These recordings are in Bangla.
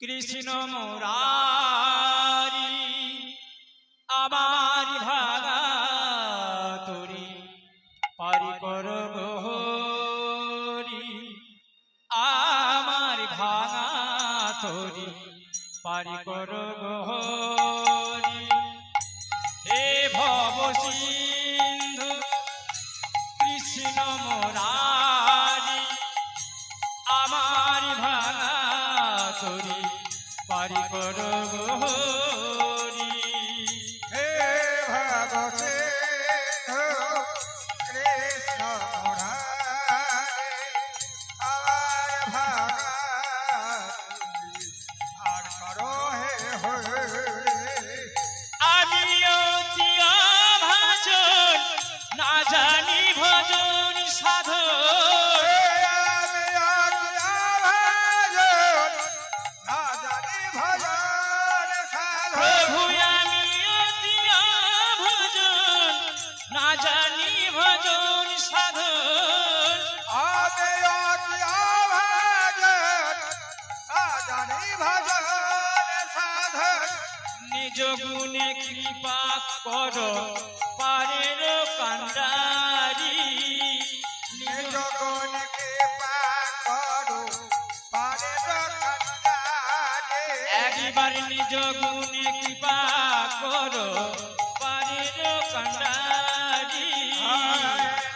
কৃষ্ণ মুরারি, আবার ভাগা তরি, পারি করব আমার ভাঙা তরি, পারি করব হে ভব আমার ভাঙা তরি পারি করব হরি। হে ভগবতে কৃষ্ণ। গুণে কৃপা কর পারের কান্ডারি। নিজ গুণ কৃপা করো পারে কান্দারে একবার নিজ গুণে কৃপা কর পারের কান্ডারি।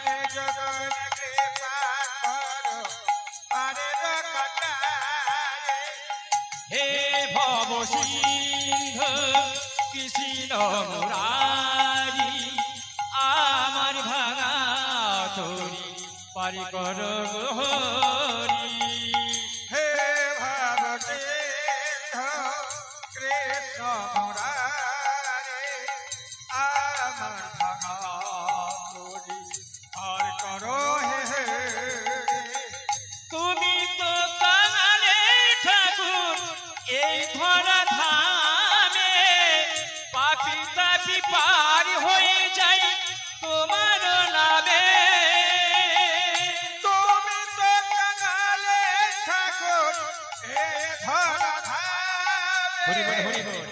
নিজ গুণ কৃপা করো পারে কান্দারে হে ভব সিংহ কৃষ্ণ মুরারি আমার ভাঙা তরি পারি কর হরি হে ভারতে কৃষ্ণ হরি বল,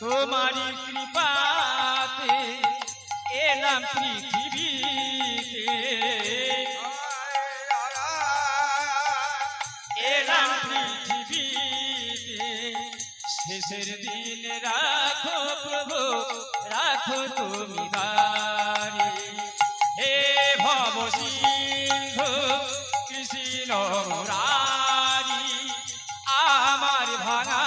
তোমার কৃপাতে এলাম এলাম শেষের দিন রাখো প্রভু রাখো তুমি বাড়ি মুরারি আমার ভাঙা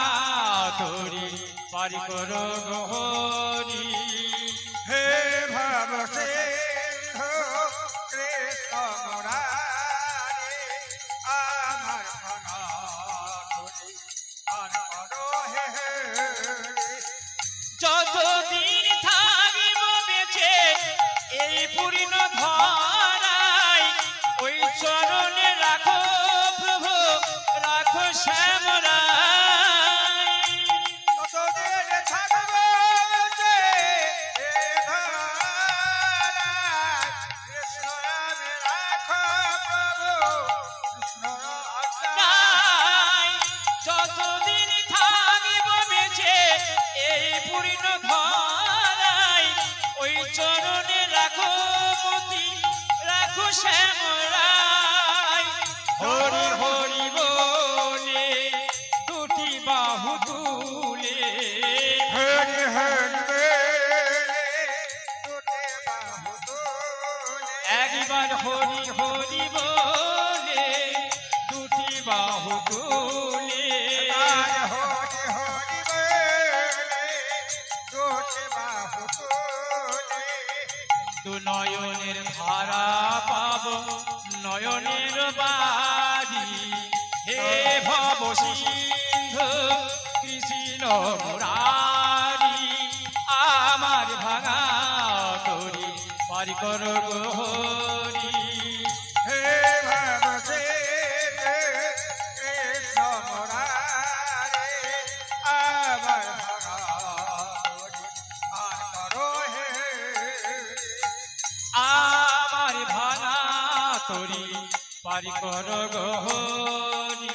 তরি পারি করো গহরি পূর্ণ ধরাই ওই চরণে রাখো মতি রাখো শ্যামরাই। হরি হরি বলে দুটি বাহু তুলে। হরি হরি একবার হরি হরি বলে দু নয়নের ধারা পাব, নয়নের বাড়ি হে ভব সিংহ কৃষ্ণ মুরারি, আমার ভাঙা তরি পারি কর পারি কর গহরি